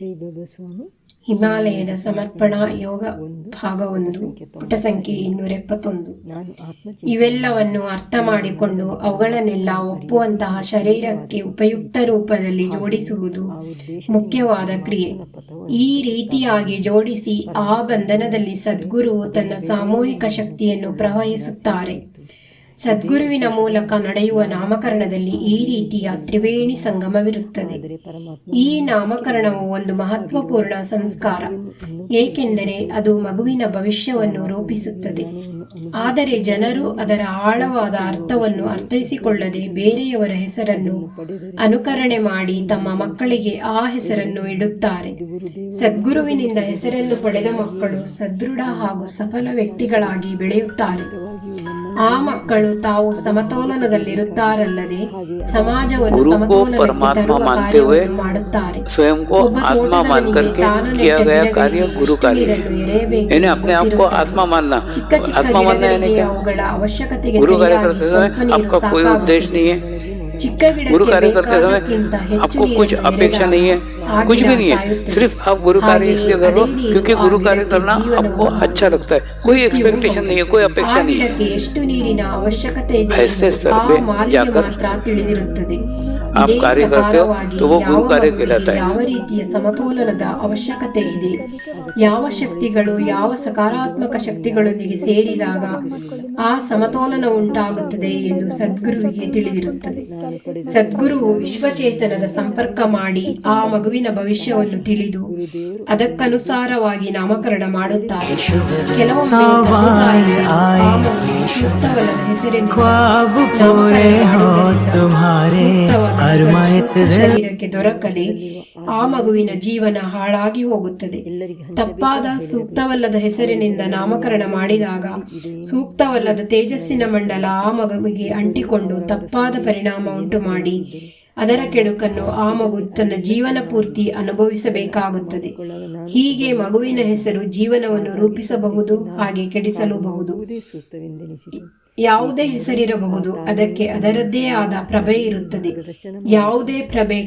ಸ್ವಾಮಿ ಹಿಮಾಲಯದ ಸಮರ್ಪಣಾ ಯೋಗ ಭಾಗ ಒಂದು ಪುಟ ಸಂಖ್ಯೆ ಇನ್ನೂರ ಎಪ್ಪತ್ತೊಂದು ಇವೆಲ್ಲವನ್ನು ಅರ್ಥ ಮಾಡಿಕೊಂಡು ಅವುಗಳನ್ನೆಲ್ಲ ಒಪ್ಪುವಂತಹ ಶರೀರಕ್ಕೆ ಉಪಯುಕ್ತ ರೂಪದಲ್ಲಿ ಜೋಡಿಸುವುದು ಮುಖ್ಯವಾದ ಕ್ರಿಯೆ. ಈ ರೀತಿಯಾಗಿ ಜೋಡಿಸಿ ಆ ಬಂಧನದಲ್ಲಿ ಸದ್ಗುರುವು ತನ್ನ ಸಾಮೂಹಿಕ ಶಕ್ತಿಯನ್ನು ಪ್ರವಹಿಸುತ್ತಾರೆ. ಸದ್ಗುರುವಿನ ಮೂಲಕ ನಡೆಯುವ ನಾಮಕರಣದಲ್ಲಿ ಈ ರೀತಿಯ ತ್ರಿವೇಣಿ ಸಂಗಮವಿರುತ್ತದೆ. ಈ ನಾಮಕರಣವು ಒಂದು ಮಹತ್ವಪೂರ್ಣ ಸಂಸ್ಕಾರ. ಏಕೆಂದರೆ ಅದು ಮಗುವಿನ ಭವಿಷ್ಯವನ್ನು ರೂಪಿಸುತ್ತದೆ. ಆದರೆ ಜನರು ಅದರ ಆಳವಾದ ಅರ್ಥವನ್ನು ಅರ್ಥೈಸಿಕೊಳ್ಳದೆ ಬೇರೆಯವರ ಹೆಸರನ್ನು ಅನುಕರಣೆ ಮಾಡಿ ತಮ್ಮ ಮಕ್ಕಳಿಗೆ ಆ ಹೆಸರನ್ನು ಇಡುತ್ತಾರೆ. ಸದ್ಗುರುವಿನಿಂದ ಹೆಸರನ್ನು ಪಡೆದ ಮಕ್ಕಳು ಸದೃಢ ಹಾಗೂ ಸಫಲ ವ್ಯಕ್ತಿಗಳಾಗಿ ಬೆಳೆಯುತ್ತಾರೆ. ಆ ಮಕ್ಕಳು ತಾವು ಸಮತೋಲನದಲ್ಲಿರುತ್ತಾರಲ್ಲದೆ ಸಮಾಜವನ್ನು ಸಮತೋಲನಕ್ಕೆ ತರುವ ಕಾರ್ಯವನ್ನು ಮಾಡುತ್ತಾರೆ ಒಬ್ಬ ತೋಟದವನಿಗೆ ತಾನು ನೀಡಲು ಎರೆಯಬೇಕು ಚಿಕ್ಕ ಚಿಕ್ಕ ಗಿಡಗಳಿಗೆ ಅವುಗಳ ಅವಶ್ಯಕತೆಗೆ ಸರಿಯಾಗಿ ಸ್ವಲ್ಪ ನೀರು ಸಾಕಾಗುತ್ತದೆ ಚಿಕ್ಕ ಗಿಡಕ್ಕೆ ಬೇಕಾದಕ್ಕಿಂತ ಹೆಚ್ಚು ನೀರು ಅಪೇಕ್ಷಾ ನೀಡಿದರೆ कुछ भी नहीं है। सिर्फ़ आप गुरु कार्य इसलिए कर लो क्योंकि गुरु कार्य करना आपको अच्छा लगता है। कोई एक्सपेक्टेशन नहीं है कोई अपेक्षा नहीं है। ऐसे सर्वे जाकर आप ಇದೇ कार्य करते हो ಪ್ರಕಾರವಾಗಿ तो वो गुरु ಯಾವ कार्य ಮಗುವಿಗೆ कहलाता है ಯಾವ ರೀತಿಯ ಸಮತೋಲನದ ಅವಶ್ಯಕತೆ ಇದೆ ಯಾವ ಶಕ್ತಿಗಳು ಯಾವ ಸಕಾರಾತ್ಮಕ ಶಕ್ತಿಗಳೊಂದಿಗೆ ಸೇರಿದಾಗ ಆ ಸಮತೋಲನ ಉಂಟಾಗುತ್ತದೆ ಎಂದು ಸದ್ಗುರುವಿಗೆ ತಿಳಿದಿರುತ್ತದೆ ಸದ್ಗುರುವು ವಿಶ್ವಚೇತನದ ಸಂಪರ್ಕ ಮಾಡಿ ಆ ಮಗುವಿನ ಭವಿಷ್ಯವನ್ನು ತಿಳಿದು ಅದಕ್ಕನುಸಾರವಾಗಿ ನಾಮಕರಣ ಮಾಡುತ್ತಾರೆ ಕೆಲವೊಮ್ಮೆ ತಂದೆ ತಾಯಿಗಳು ಆ ಮಗುವಿಗೆ ಸೂಕ್ತವಲ್ಲದ ಹೆಸರನ್ನು ख्वाब ಶರೀರಕ್ಕೆ ದೊರಕದೆ ಆ ಮಗುವಿನ ಜೀವನ ಹಾಳಾಗಿ ಹೋಗುತ್ತದೆ. ತಪ್ಪಾದ ಸೂಕ್ತವಲ್ಲದ ಹೆಸರಿನಿಂದ ನಾಮಕರಣ ಮಾಡಿದಾಗ ಸೂಕ್ತವಲ್ಲದ ತೇಜಸ್ಸಿನ ಮಂಡಲ ಆ ಮಗುವಿಗೆ ಅಂಟಿಕೊಂಡು ತಪ್ಪಾದ ಪರಿಣಾಮ ಉಂಟು ಮಾಡಿ ಅದರ ಕೆಡುಕನ್ನು ಆ ಮಗು ತನ್ನ ಜೀವನ ಪೂರ್ತಿ ಅನುಭವಿಸಬೇಕಾಗುತ್ತದೆ. ಹೀಗೆ ಮಗುವಿನ ಹೆಸರು ಜೀವನವನ್ನು ರೂಪಿಸಬಹುದು, ಹಾಗೆ ಕೆಡಿಸಲೂಬಹುದು. ಯಾವುದೇ ಹೆಸರಿರಬಹುದು, ಅದಕ್ಕೆ ಅದರದ್ದೇ ಆದ ಪ್ರಭೆ ಇರುತ್ತದೆ. ಯಾವುದೇ ಪ್ರಭೆ